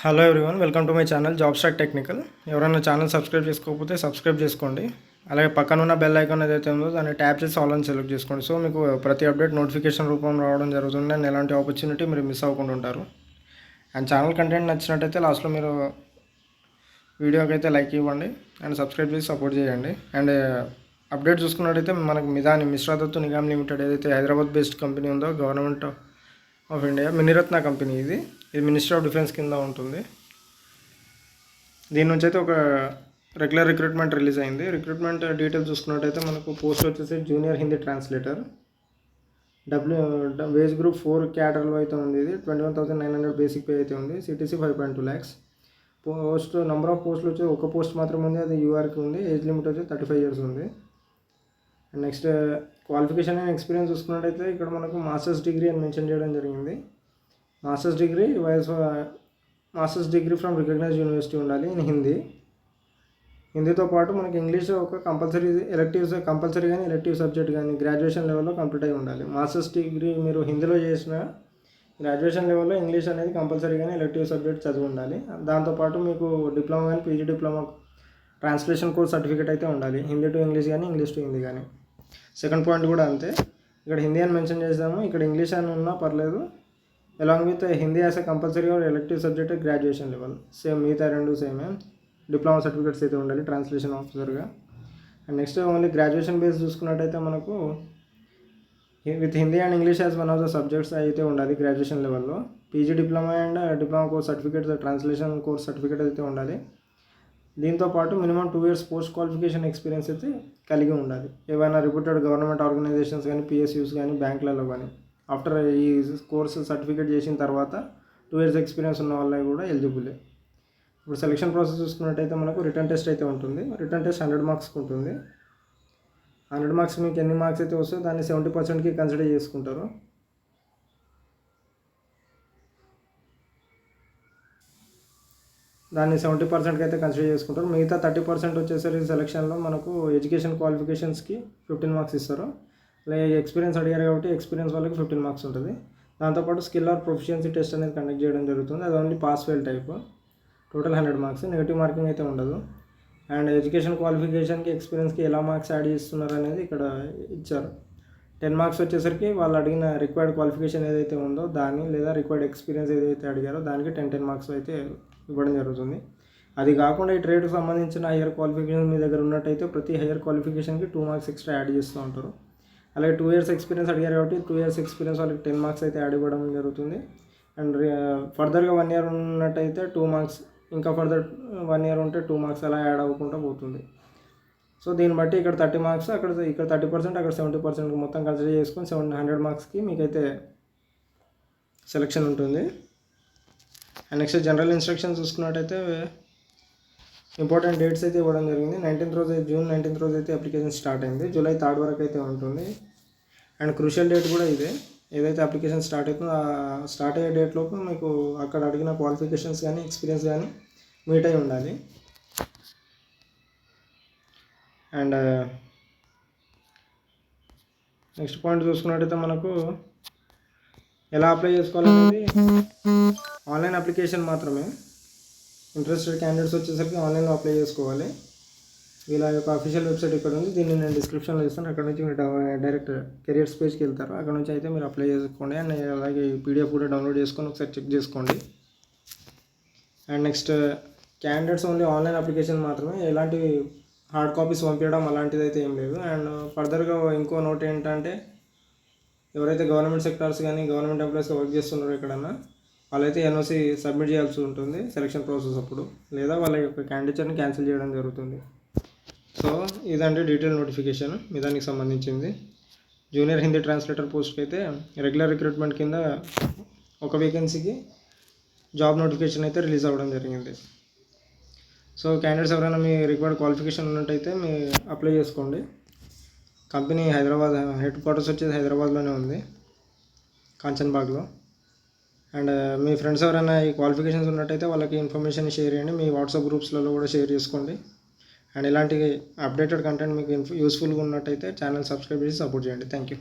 Hello everyone welcome to my channel job stack technical ఎవరైనా channel subscribe చేసుకోకపోతే subscribe చేసుకోండి. అలాగే పక్కన ఉన్న బెల్ ఐకాన్ ఏదైతే ఉందో దాన్ని ట్యాప్ చేసి ఆల్ అని సెలెక్ట్ చేసుకోండి. సో మీకు ప్రతి అప్డేట్ నోటిఫికేషన్ రూపంలో రావడం జరుగుతుంది. అండ్ ఎలాంటి ఆపర్చునిటీ మీరు మిస్ అవ్వకుండా ఉంటారు. అండ్ ఛానల్ కంటెంట్ నచ్చినట్టయితే లాస్ట్లో మీరు వీడియోకి అయితే లైక్ ఇవ్వండి. అండ్ సబ్స్క్రైబ్ చేసి సపోర్ట్ చేయండి. అండ్ అప్డేట్ చూసుకున్నట్టయితే మనకు మిదాని మిశ్రాదత్తు నిగమ్ లిమిటెడ్ ఏదైతే హైదరాబాద్ బేస్డ్ కంపెనీ ఉందో government of India Miniratna company ఇది. ఇది మినిస్టర్ ఆఫ్ డిఫెన్స్ కింద ఉంటుంది. దీని నుంచి అయితే ఒక రెగ్యులర్ రిక్రూట్మెంట్ రిలీజ్ అయింది. రిక్రూట్మెంట్ డీటెయిల్స్ చూసుకున్నట్టయితే మనకు పోస్ట్ వచ్చేసి junior Hindi translator W wage group four క్యాటర్లో అయితే ఉంది ఇది. Twenty one thousand nine hundred basic pay అయితే ఉంది. CTC five point two lakhs post number of పోస్టులు వచ్చి ఒక పోస్ట్ మాత్రం ఉంది. అది యూఆర్కి ఉంది. ఏజ్ లిమిట్ వచ్చి థర్టీ ఫైవ్ ఇయర్స్ ఉంది. నెక్స్ట్ క్వాలిఫికేషన్ అండ్ ఎక్స్పీరియన్స్ చూసుకున్నట్టయితే ఇక్కడ మనకు మాస్టర్స్ డిగ్రీ అని మెన్షన్ చేయడం జరిగింది. Masters degree YS masters degree from recognise university ఉండాలి ఇన్ హిందీ. హిందీతో పాటు మనకి ఇంగ్లీష్ ఒక కంపల్సరీ ఎలెక్టివ్స్ కంపల్సరీ కానీ ఎలెక్టివ్ సబ్జెక్ట్ కానీ గ్రాడ్యుయేషన్ లెవెల్లో కంప్లీట్ అయి ఉండాలి. మాస్టర్స్ డిగ్రీ మీరు హిందీలో చేసిన గ్రాడ్యుయేషన్ లెవెల్లో ఇంగ్లీష్ అనేది కంపల్సరీ కానీ ఎలెక్టివ్ సబ్జెక్ట్ చదివి ఉండాలి. దాంతోపాటు మీకు డిప్లొమా కానీ PG diploma translation course certificate అయితే ఉండాలి. హిందీ టు ఇంగ్లీష్ కానీ ఇంగ్లీష్ టు హిందీ కానీ సెకండ్ పాయింట్ కూడా అంతే. ఇక్కడ హిందీ అని మెన్షన్ చేసాము ఇక్కడ ఇంగ్లీష్ అని ఉన్నా పర్లేదు. Along with Hindi as a compulsory or elective subject graduation level same మిగతా రెండు సేమే డిప్లొమా సర్టిఫికేట్స్ అయితే ఉండాలి ట్రాన్స్లేషన్ ఆఫీసర్గా and next only graduation base చూసుకున్నట్టయితే మనకు with Hindi and English as one of the subjects అయితే ఉండాలి గ్రాడ్యుయేషన్ లెవెల్లో PG diploma and diploma course certificate translation course certificate అయితే ఉండాలి. దీంతో పాటు minimum two years post qualification experience అయితే కలిగి ఉండాలి. ఏవైనా రిప్యూటెడ్ గవర్నమెంట్ ఆర్గనైజేషన్స్ కానీ పిఎస్యూస్ కానీ బ్యాంకులలో కానీ. ఆఫ్టర్ ఈ కోర్స్ సర్టిఫికేట్ చేసిన తర్వాత టూ ఇయర్స్ ఎక్స్పీరియన్స్ ఉన్న వాళ్ళకి కూడా ఎలిజిబుల్. ఇప్పుడు సెలక్షన్ ప్రాసెస్ చూసుకున్నట్టయితే మనకు రిటర్న్ టెస్ట్ అయితే ఉంటుంది. రిటర్న్ టెస్ట్ హండ్రెడ్ మార్క్స్కి ఉంటుంది. హండ్రెడ్ మార్క్స్ మీకు ఎన్ని మార్క్స్ అయితే వస్తాయో దాన్ని సెవెంటీ పర్సెంట్కి కన్సిడర్ చేసుకుంటారు. దాన్ని సెవెంటీ పర్సెంట్కి అయితే కన్సిడర్ చేసుకుంటారు. మిగతా థర్టీ పర్సెంట్ వచ్చేసరికి సెలక్షన్లో మనకు ఎడ్యుకేషన్ క్వాలిఫికేషన్స్కి ఫిఫ్టీన్ మార్క్స్ ఇస్తారు. అలాగే ఎక్స్పీరియన్స్ అడిగారు కాబట్టి ఎక్స్పీరియన్స్ వాళ్ళకి ఫిఫ్టీన్ మార్క్స్ ఉంటుంది. దాంతోపాటు స్కిల్ ఆర్ ప్రొఫిషియన్సీ టెస్ట్ అనేది కండక్ట్ చేయడం జరుగుతుంది. అది only pass fail type total hundred marks negative marking అయితే ఉండదు. అండ్ ఎడ్యుకేషన్ క్వాలిఫికేషన్కి ఎక్స్పీరియన్స్కి ఎలా మార్క్స్ యాడ్ చేస్తున్నారు అనేది ఇక్కడ ఇచ్చారు. టెన్ మార్క్స్ వచ్చేసరికి వాళ్ళు అడిగిన రిక్వైర్డ్ క్వాలిఫికేషన్ ఏదైతే ఉందో దాన్ని లేదా రిక్వైర్డ్ ఎక్స్పీరియన్స్ ఏదైతే అడిగారో దానికి టెన్ టెన్ మార్క్స్ అయితే ఇవ్వడం జరుగుతుంది. అది కాకుండా ఈ ట్రేడ్కి సంబంధించిన హయ్యర్ క్వాలిఫికేషన్ మీ దగ్గర ఉన్నట్టయితే ప్రతి హయ్యర్ క్వాలిఫికేషన్కి టూ మార్క్స్ ఎక్స్ట్రా యాడ్ చేస్తూ ఉంటారు. అలాగే టూ ఇయర్స్ ఎక్స్పీరియన్స్ అడిగారు కాబట్టి టూ ఇయర్స్ ఎక్స్పీరియన్స్ వాళ్ళకి టెన్ మార్క్స్ అయితే యాడ్ ఇవ్వడం జరుగుతుంది. అండ్ ఫర్దర్గా వన్ ఇయర్ ఉన్నట్టయితే టూ మార్క్స్ ఇంకా ఫర్దర్ వన్ ఇయర్ ఉంటే టూ మార్క్స్ అలా యాడ్ అవ్వకుండా పోతుంది. సో దీన్ని బట్టి ఇక్కడ థర్టీ మార్క్స్ అక్కడ ఇక్కడ థర్టీ పర్సెంట్ అక్కడ సెవెంటీ పర్సెంట్ మొత్తం కన్సిడర్ చేసుకొని సెవెన్ హండ్రెడ్ మార్క్స్కి మీకైతే సెలెక్షన్ ఉంటుంది. అండ్ నెక్స్ట్ జనరల్ ఇన్స్ట్రక్షన్స్ చూసుకున్నట్టయితే ఇంపార్టెంట్ డేట్స్ అయితే ఇవ్వడం జరిగింది. నైన్టీన్త్ రోజు జూన్ నైన్టీన్త్ రోజు అయితే అప్లికేషన్ స్టార్ట్ అయింది. జూలై థర్డ్ వరకు అయితే ఉంటుంది. అండ్ క్రూషియల్ డేట్ కూడా ఇదే. ఏదైతే అప్లికేషన్ స్టార్ట్ అవుతుందో ఆ స్టార్ట్ అయ్యే డేట్ లోపు మీకు అక్కడ అడిగిన క్వాలిఫికేషన్స్ కానీ ఎక్స్పీరియన్స్ కానీ మీట్ అయి ఉండాలి. అండ్ uh, నెక్స్ట్ పాయింట్ చూసుకున్నట్టయితే మనకు ఎలా అప్లై చేసుకోవాలనేది ఆన్లైన్ అప్లికేషన్ మాత్రమే. ఇంట్రెస్టెడ్ క్యాండిడేట్స్ వచ్చేసరికి ఆన్లైన్లో అప్లై చేసుకోవాలి. వీళ్ళ యొక్క అఫీషియల్ వెబ్సైట్ ఇక్కడ ఉంది. దీన్ని నేను డిస్క్రిప్షన్లో ఇస్తాను. అక్కడ నుంచి మీరు డైరెక్ట్ కెరియర్స్ పేజ్కి వెళ్తారు. అక్కడ నుంచి అయితే మీరు అప్లై చేసుకోండి. అండ్ uh, అలాగే పీడిఎఫ్ కూడా డౌన్లోడ్ చేసుకొని ఒకసారి చెక్ చేసుకోండి. And next candidates only online application మాత్రమే. ఎలాంటి హార్డ్ కాపీస్ పంపించడం అలాంటిది అయితే ఏం లేదు. అండ్ ఫర్దర్గా ఇంకో నోట్ ఏంటంటే ఎవరైతే గవర్నమెంట్ సెక్టార్స్ కానీ గవర్నమెంట్ ఎంప్లాయీస్గా వర్క్ చేస్తున్నారో ఎక్కడన్నా వాళ్ళైతే ఎన్ఓసి సబ్మిట్ చేయాల్సి ఉంటుంది సెలక్షన్ ప్రాసెస్ అప్పుడు. లేదా వాళ్ళ యొక్క క్యాండిడేచర్ని క్యాన్సిల్ చేయడం జరుగుతుంది. సో ఇదంటే డీటెయిల్ నోటిఫికేషన్ మీ దానికి సంబంధించింది. జూనియర్ హిందీ ట్రాన్స్లేటర్ పోస్ట్కి అయితే రెగ్యులర్ రిక్రూట్మెంట్ కింద ఒక వేకెన్సీకి జాబ్ నోటిఫికేషన్ అయితే రిలీజ్ అవ్వడం జరిగింది. సో క్యాండిడేట్స్ ఎవరైనా మీ రిక్వైర్డ్ క్వాలిఫికేషన్ ఉన్నట్టయితే మీ అప్లై చేసుకోండి. కంపెనీ హైదరాబాద్ హెడ్ క్వార్టర్స్ వచ్చేసి హైదరాబాద్లోనే ఉంది కాంచన్బాగ్లో. అండ్ uh, మీ ఫ్రెండ్స్ ఎవరైనా ఈ క్వాలిఫికేషన్స్ ఉన్నట్టయితే వాళ్ళకి ఇన్ఫర్మేషన్ షేర్ చేయండి మీ వాట్సాప్ గ్రూప్స్లలో కూడా షేర్ చేసుకోండి. అండ్ ఇలాంటి అప్డేటెడ్ కంటెంట్ మీకు యూస్ఫుల్గా ఉన్నట్టయితే ఛానల్ సబ్స్క్రైబ్ చేసి సపోర్ట్ చేయండి. Thank you